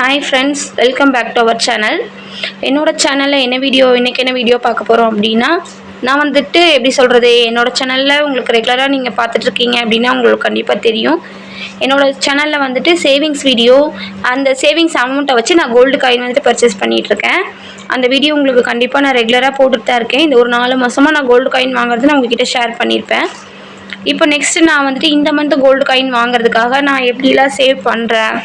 Hi friends welcome back to our channel என்னோட சேனலில் என்ன வீடியோ இன்றைக்கி என்ன வீடியோ பார்க்க போகிறோம் அப்படின்னா நான் வந்துட்டு எப்படி சொல்கிறது என்னோடய சேனலில் உங்களுக்கு ரெகுலராக நீங்கள் பார்த்துட்ருக்கீங்க அப்படின்னா உங்களுக்கு கண்டிப்பாக தெரியும். என்னோடய சேனலில் வந்துட்டு சேவிங்ஸ் வீடியோ அந்த சேவிங்ஸ் அமௌண்ட்டை வச்சு நான் கோல்டு காயின் வந்துட்டு பர்ச்சேஸ் பண்ணிகிட்ருக்கேன் அந்த வீடியோ உங்களுக்கு கண்டிப்பாக நான் ரெகுலராக போட்டுட்டு தான் இருக்கேன். இந்த ஒரு நாலு மாதமாக நான் கோல்டு காயின் வாங்குறது நான் உங்ககிட்ட ஷேர் பண்ணியிருப்பேன் இப்போ நெக்ஸ்ட்டு நான் வந்துட்டு இந்த மந்த் கோல்டு காயின் வாங்குறதுக்காக நான் எப்படிலாம் சேவ் பண்ணுறேன்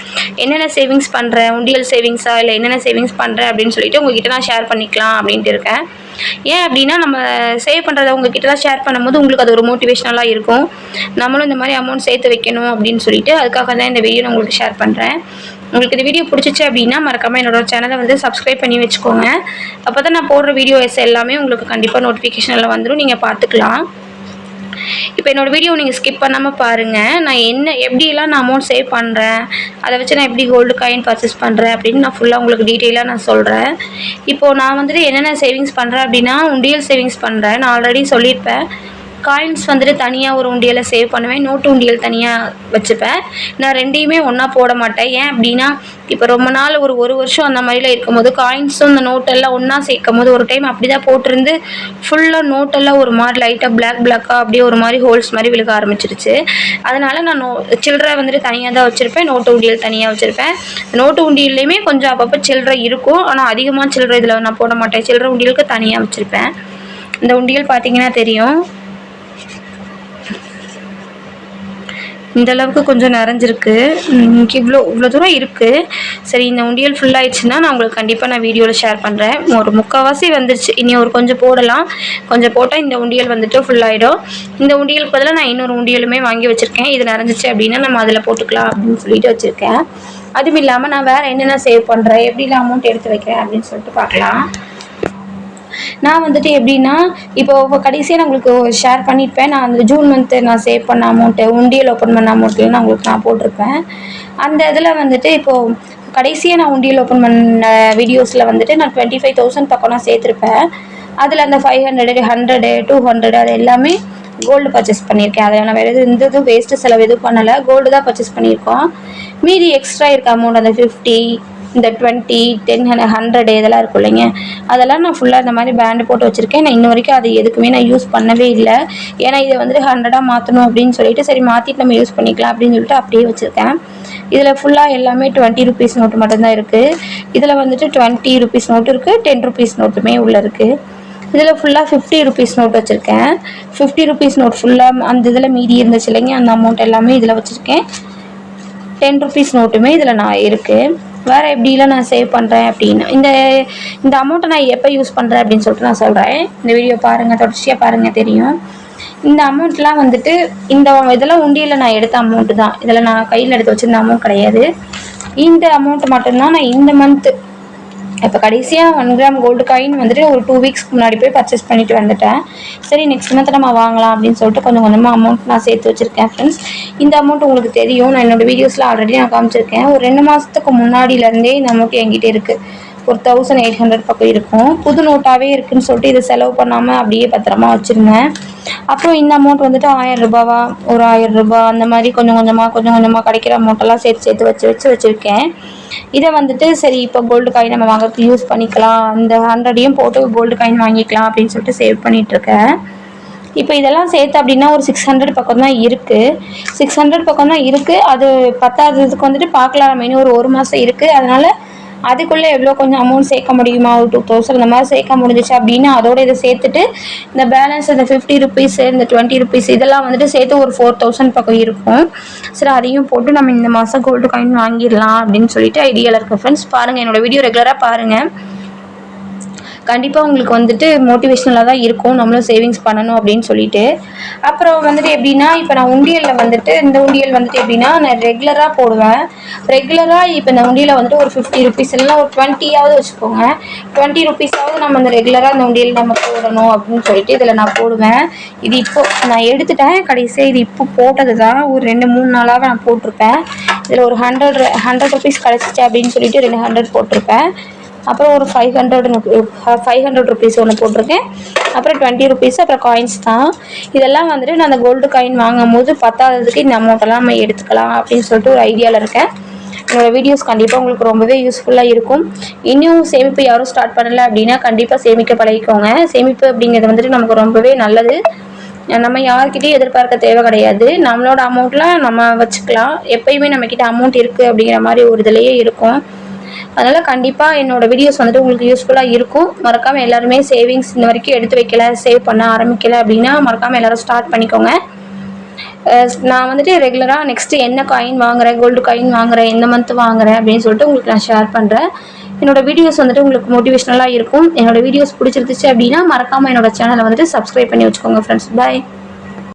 என்னென்ன சேவிங்ஸ் பண்ணுறேன் உண்டியல் சேவிங்ஸா இல்லை என்னென்ன சேவிங்ஸ் பண்ணுறேன் அப்படின்னு சொல்லிட்டு உங்ககிட்ட நான் ஷேர் பண்ணிக்கலாம் அப்படின்ட்டு இருக்கேன். ஏன் அப்படின்னா நம்ம சேவ் பண்ணுறத உங்ககிட்டலாம் ஷேர் பண்ணும்போது உங்களுக்கு அது ஒரு மோட்டிவேஷனலாக இருக்கும். நம்மளும் இந்த மாதிரி அமௌண்ட் சேர்த்து வைக்கணும் அப்படின்னு சொல்லிட்டு அதுக்காக தான் இந்த வீடியோ நான் உங்களுக்கு ஷேர் பண்ணுறேன் உங்களுக்கு இந்த வீடியோ பிடிச்சிச்சு அப்படின்னா மறக்காமல் என்னோட சேனலை வந்து சப்ஸ்கிரைப் பண்ணி வச்சுக்கோங்க. அப்போ தான் நான் போடுற வீடியோஸ் எல்லாமே உங்களுக்கு கண்டிப்பாக நோட்டிஃபிகேஷனில் வந்துடும் நீங்கள் பார்த்துக்கலாம். இப்போ என்னோடய வீடியோ நீங்கள் ஸ்கிப் பண்ணாமல் பாருங்கள் நான் என்ன எப்படியெல்லாம் நான் அமௌண்ட் சேவ் பண்ணுறேன் அதை வச்சு நான் எப்படி கோல்டு காயின் பர்ச்சேஸ் பண்ணுறேன் அப்படின்னு நான் ஃபுல்லாக உங்களுக்கு டீட்டெயிலாக நான் சொல்கிறேன் இப்போது நான் வந்துட்டு என்னென்ன சேவிங்ஸ் பண்ணுறேன் அப்படின்னா உண்டியல் சேவிங்ஸ் பண்ணுறேன் நான் ஆல்ரெடி சொல்லியிருப்பேன். காயின்ஸ் வந்துட்டு தனியாக ஒரு உண்டியலை சேவ் பண்ணுவேன். நோட்டு உண்டியல் தனியாக வச்சுப்பேன். நான் ரெண்டையுமே ஒன்றா போட மாட்டேன். ஏன் அப்படின்னா இப்போ ரொம்ப நாள் ஒரு ஒரு வருஷம் அந்த மாதிரிலாம் இருக்கும்போது காயின்ஸும் இந்த நோட்டெல்லாம் ஒன்றா சேர்க்கும் போது ஒரு டைம் அப்படி தான் போட்டிருந்து ஃபுல்லாக நோட்டெல்லாம் ஒரு மாதிரி லைட்டாக பிளாக் பிளாக்காக அப்படியே ஒரு மாதிரி ஹோல்ஸ் மாதிரி விழுக ஆரம்பிச்சிருச்சு. அதனால் நான் நோ சில்லறை வந்துட்டு தனியாக தான் வச்சுருப்பேன். நோட்டு உண்டியல் தனியாக வச்சுருப்பேன். நோட்டு உண்டியல்லையுமே கொஞ்சம் அப்பப்போ சில்லறை இருக்கும். ஆனால் அதிகமாக சில்லறை இதில் நான் போட மாட்டேன். சில்லறை உண்டியலுக்கு தனியாக வச்சுருப்பேன். இந்த உண்டியல் பார்த்தீங்கன்னா தெரியும். இந்த அளவுக்கு கொஞ்சம் நிறைஞ்சிருக்கு. இவ்வளோ இவ்வளோ தூரம் இருக்குது சரி இந்த உண்டியல் ஃபுல்லாகிடுச்சுன்னா நான் உங்களுக்கு கண்டிப்பாக நான் வீடியோவில் ஷேர் பண்ணுறேன் ஒரு முக்கால்வாசி வந்துருச்சு. இனி ஒரு கொஞ்சம் போடலாம். கொஞ்சம் போட்டால் இந்த உண்டியல் வந்துட்டு ஃபுல்லாகிடும் இந்த உண்டியலுக்கு பதிலாக நான் இன்னொரு உண்டியலுமே வாங்கி வச்சுருக்கேன். இது நிறைஞ்சிச்சு அப்படின்னா நம்ம அதில் போட்டுக்கலாம் அப்படின்னு சொல்லிட்டு வச்சுருக்கேன். அதுவும் இல்லாமல் நான் வேறு என்னென்ன சேவ் பண்ணுறேன் எப்படிலாம் அமௌண்ட் எடுத்து வைக்கிறேன் அப்படின்னு சொல்லிட்டு பார்க்கலாம். நான் வந்துட்டு எப்படின்னா இப்போ கடைசியாக நான் உங்களுக்கு ஷேர் பண்ணியிருப்பேன். நான் அந்த ஜூன் மந்த்து நான் சேவ் பண்ண அமௌண்ட்டு உண்டியல் ஓப்பன் பண்ண அமௌண்ட்டில் நான் உங்களுக்கு நான் போட்டிருப்பேன். அந்த இதில் வந்துட்டு இப்போது கடைசியாக நான் உண்டியல் ஓப்பன் பண்ண வீடியோஸில் வந்துட்டு நான் டுவெண்ட்டி ஃபைவ் தௌசண்ட் பக்கம் நான் சேர்த்துருப்பேன். அதில் அந்த five hundred hundred two hundred அது எல்லாமே கோல்டு பர்ச்சேஸ் பண்ணியிருக்கேன். அதில் நான் வேறு எதுவும் இந்த இதுவும் வேஸ்ட்டு செலவு எதுவும் பண்ணலை. கோல்டு தான் பர்ச்சேஸ் பண்ணியிருக்கோம். மீதி எக்ஸ்ட்ரா இருக்க அமௌண்ட் அந்த ஃபிஃப்டி இந்த டுவெண்ட்டி டென் ஹண்ட்ரட் இதெல்லாம் இருக்கும் இல்லைங்க. அதெல்லாம் நான் ஃபுல்லாக இந்த மாதிரி பேண்டு போட்டு வச்சுருக்கேன். நான் இன்ன வரைக்கும் அது எதுக்குமே நான் யூஸ் பண்ணவே இல்லை. ஏன்னா இதை வந்துட்டு ஹண்ட்ரடாக மாற்றணும் அப்படின்னு சொல்லிட்டு சரி மாற்றிட்டு நம்ம யூஸ் பண்ணிக்கலாம் அப்படின்னு சொல்லிட்டு அப்படியே வச்சுருக்கேன். இதில் ஃபுல்லாக எல்லாமே டுவெண்ட்டி ருபீஸ் நோட்டு மட்டும்தான் இருக்குது இதில் வந்துட்டு டுவெண்ட்டி ருபீஸ் நோட்டு இருக்குது டென் ருபீஸ் நோட்டுமே உள்ளே இருக்குது இதில் ஃபுல்லாக ஃபிஃப்டி ருபீஸ் நோட் வச்சுருக்கேன். ஃபிஃப்டி ருபீஸ் நோட் ஃபுல்லாக அந்த இதில் மீதி இருந்துச்சு இல்லைங்க. அந்த அமௌண்ட் எல்லாமே இதில் வச்சுருக்கேன். டென் ருபீஸ் நோட்டுமே இதில் நான் இருக்குது வேறு எப்படிலாம் நான் சேவ் பண்ணுறேன் அப்படின்னு. இந்த இந்த அமௌண்ட்டை நான் எப்போ யூஸ் பண்ணுறேன் அப்படின்னு சொல்லிட்டு நான் சொல்கிறேன் இந்த வீடியோ பாருங்கள் தொடர்ச்சியாக பாருங்கள் தெரியும். இந்த அமௌண்ட்லாம் வந்துட்டு இந்த இதெல்லாம் உண்டியில் நான் எடுத்த அமௌண்ட்டு தான். இதில் நான் கையில் எடுத்து வச்சுருந்த அமௌண்ட் கிடையாது. இந்த அமௌண்ட் மட்டும்தான் நான் இந்த மந்த்து இப்போ கடைசியாக ஒன் கிராம் கோல்டு காயின் வந்துட்டு ஒரு டூ வீக்ஸ்க்கு முன்னாடி போய் பர்ச்சேஸ் பண்ணிட்டு வந்துட்டேன். சரி நெக்ஸ்ட் மந்த் நம்ம வாங்கலாம் அப்படின்னு சொல்லிட்டு கொஞ்சம் கொஞ்சமாக அமௌண்ட் நான் சேர்த்து வச்சுருக்கேன் ஃப்ரெண்ட்ஸ் இந்த அமௌண்ட் உங்களுக்கு தெரியும். நான் என்னோடய வீடியோஸில் ஆல்ரெடி நான் காமிச்சிருக்கேன். ஒரு ரெண்டு மாதத்துக்கு முன்னாடியிலேருந்தே இந்த அமௌண்ட் என்கிட்ட இருக்குது ஒரு தௌசண்ட் எயிட் ஹண்ட்ரட் பக்கம் இருக்கும். புது நோட்டாகவே இருக்குதுன்னு சொல்லிட்டு இதை செலவு பண்ணாமல் அப்படியே பத்திரமா வச்சுருந்தேன். அப்புறம் இந்த அமௌண்ட் வந்துட்டு ஆயிரம் ரூபாவா? ஒரு ஆயிரம் ரூபாய் அந்த மாதிரி கொஞ்சம் கொஞ்சமாக கொஞ்சம் கொஞ்சமாக கிடைக்கிற அமௌண்ட்டெல்லாம் சேர்த்து சேர்த்து வச்சு வச்சு வச்சுருக்கேன். இதை வந்துட்டு சரி இப்போ கோல்டு காயின் நம்ம வாங்குறதுக்கு யூஸ் பண்ணிக்கலாம். அந்த ஹண்ட்ரடையும் போட்டு கோல்டு காயின் வாங்கிக்கலாம் அப்படின்னு சொல்லிட்டு சேவ் பண்ணிகிட்ருக்கேன் இப்போ இதெல்லாம் சேர்த்து அப்படின்னா ஒரு சிக்ஸ் ஹண்ட்ரட் பக்கம் தான் இருக்குது சிக்ஸ் ஹண்ட்ரட் பக்கம் தான் இருக்குது அது பத்தாததுக்கு வந்துட்டு பார்க்கலாம். நம்ம இன்னும் ஒரு ஒரு மாதம் இருக்குது அதனால் அதுக்குள்ளே எவ்வளோ கொஞ்சம் அமௌண்ட் சேர்க்க முடியுமா? ஒரு டூ தௌசண்ட் இந்த மாதிரி சேர்க்க முடிஞ்சிச்சு அப்படின்னா அதோட இதை சேர்த்துட்டு இந்த பேலன்ஸ் இந்த ஃபிஃப்டி ருபீஸ் இந்த டுவெண்ட்டி ருபீஸ் இதெல்லாம் வந்துட்டு சேர்த்து ஒரு ஃபோர் தௌசண்ட் பக்கம் இருக்கும். சரி அதையும் போட்டு நம்ம இந்த மாதம் கோல்டு காயின் வாங்கிடலாம் அப்படின்னு சொல்லிட்டு ஐடியாவில் இருக்க ஃப்ரெண்ட்ஸ் பாருங்கள் என்னோடய வீடியோ ரெகுலராக பாருங்கள் கண்டிப்பாக உங்களுக்கு வந்துட்டு மோட்டிவேஷ்னலாக தான் இருக்கும். நம்மளும் சேவிங்ஸ் பண்ணணும் அப்படின்னு சொல்லிட்டு. அப்புறம் வந்துட்டு எப்படின்னா இப்போ நான் உண்டியலில் வந்துட்டு இந்த உண்டியல் வந்துட்டு எப்படின்னா நான் ரெகுலராக போடுவேன். ரெகுலராக இப்போ இந்த உண்டியலில் வந்துட்டு ஒரு ஃபிஃப்டி ருபீஸ் இல்லைனா ஒரு டுவெண்ட்டியாவது வச்சுக்கோங்க. டுவெண்ட்டி ருபீஸாவது நம்ம அந்த ரெகுலராக அந்த உண்டியல் நம்ம போடணும் அப்படின்னு சொல்லிட்டு இதில் நான் போடுவேன். இது இப்போ நான் எடுத்துட்டேன். கடைசியாக இது இப்போ போட்டது தான் ஒரு ரெண்டு மூணு நாளாக நான் போட்டிருப்பேன். இதில் ஒரு ஹண்ட்ரட் ஹண்ட்ரட் ருபீஸ் கிடச்சிச்சு அப்படின்னு சொல்லிட்டு ரெண்டு ஹண்ட்ரட் போட்டிருப்பேன். அப்புறம் ஒரு five hundred five hundred rupees ஒன்று போட்டிருக்கேன். அப்புறம் டுவெண்ட்டி ருபீஸ் அப்புறம் காயின்ஸ் தான். இதெல்லாம் வந்துட்டு நான் அந்த கோல்டு காயின் வாங்கும் போது பத்தாததுக்கு இந்த அமௌண்ட்டெல்லாம் நம்ம எடுத்துக்கலாம் அப்படின்னு சொல்லிட்டு ஒரு ஐடியாவில் இருக்கேன். என்னோடய வீடியோஸ் கண்டிப்பாக உங்களுக்கு ரொம்பவே யூஸ்ஃபுல்லாக இருக்கும். இன்னும் சேமிப்பு யாரும் ஸ்டார்ட் பண்ணலை அப்படின்னா கண்டிப்பாக சேமிக்க பழகிக்கோங்க. சேமிப்பு அப்படிங்கிறது வந்துட்டு நமக்கு ரொம்பவே நல்லது. நம்ம யார்கிட்டையும் எதிர்பார்க்க தேவை கிடையாது. நம்மளோட அமௌண்ட்லாம் நம்ம வச்சுக்கலாம். எப்பயுமே நம்மக்கிட்ட அமௌண்ட் இருக்குது அப்படிங்கிற மாதிரி ஒரு இதுலேயே இருக்கும். அதனால் கண்டிப்பாக என்னோடய வீடியோஸ் வந்துட்டு உங்களுக்கு யூஸ்ஃபுல்லாக இருக்கும். மறக்காமல் எல்லாருமே சேவிங்ஸ் இந்த வரைக்கும் எடுத்து வைக்கல சேவ் பண்ண ஆரம்பிக்கலை அப்படின்னா மறக்காமல் எல்லோரும் ஸ்டார்ட் பண்ணிக்கோங்க. நான் வந்துட்டு ரெகுலராக நெக்ஸ்ட்டு என்ன காயின் வாங்குறேன் கோல்டு காயின் வாங்குறேன் எந்த மந்த் வாங்குறேன் அப்படின்னு சொல்லிட்டு உங்களுக்கு நான் ஷேர் பண்ணுறேன் என்னோட வீடியோஸ் வந்துட்டு உங்களுக்கு மோட்டிவேஷ்னலாக இருக்கும். என்னோடய வீடியோஸ் பிடிச்சிருந்துச்சு அப்படின்னா மறக்காமல் என்னோடய சேனலை வந்துட்டு சப்ஸ்கிரைப் பண்ணி வச்சுக்கோங்க ஃப்ரெண்ட்ஸ் பாய்